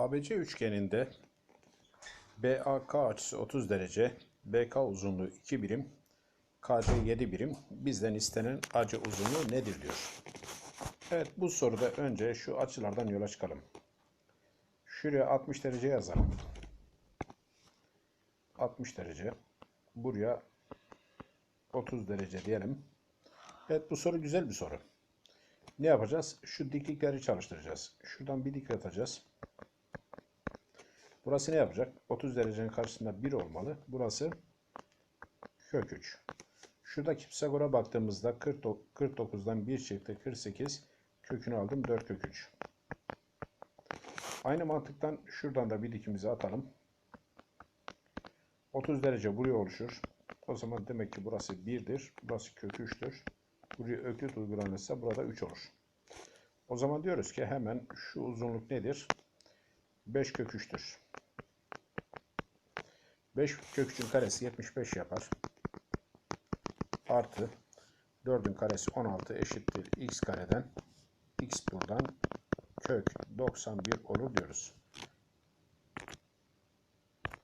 ABC üçgeninde BAK açısı 30 derece, BK uzunluğu 2 birim, KC 7 birim. Bizden istenen AC uzunluğu nedir diyor. Evet bu soruda önce şu açılardan yola çıkalım. Şuraya 60 derece yazalım. 60 derece. Buraya 30 derece diyelim. Evet bu soru güzel bir soru. Ne yapacağız? Şu diklikleri çalıştıracağız. Şuradan bir dik atacağız. Burası ne yapacak? 30 derecenin karşısında 1 olmalı. Burası kök 3. Şuradaki Pisagor'a baktığımızda 40, 49'dan 1 çıktı. 48. Kökünü aldım. 4 kök 3. Aynı mantıktan şuradan da bir dikimizi atalım. 30 derece buraya oluşur. O zaman demek ki burası 1'dir. Burası kök 3'tür. Buraya öklit uygulanırsa burada 3 olur. O zaman diyoruz ki hemen şu uzunluk nedir? 5 kök 3'tür. 5 kök 3'ün karesi 75 yapar. Artı 4'ün karesi 16 eşittir x kareden. x buradan kök 91 olur diyoruz.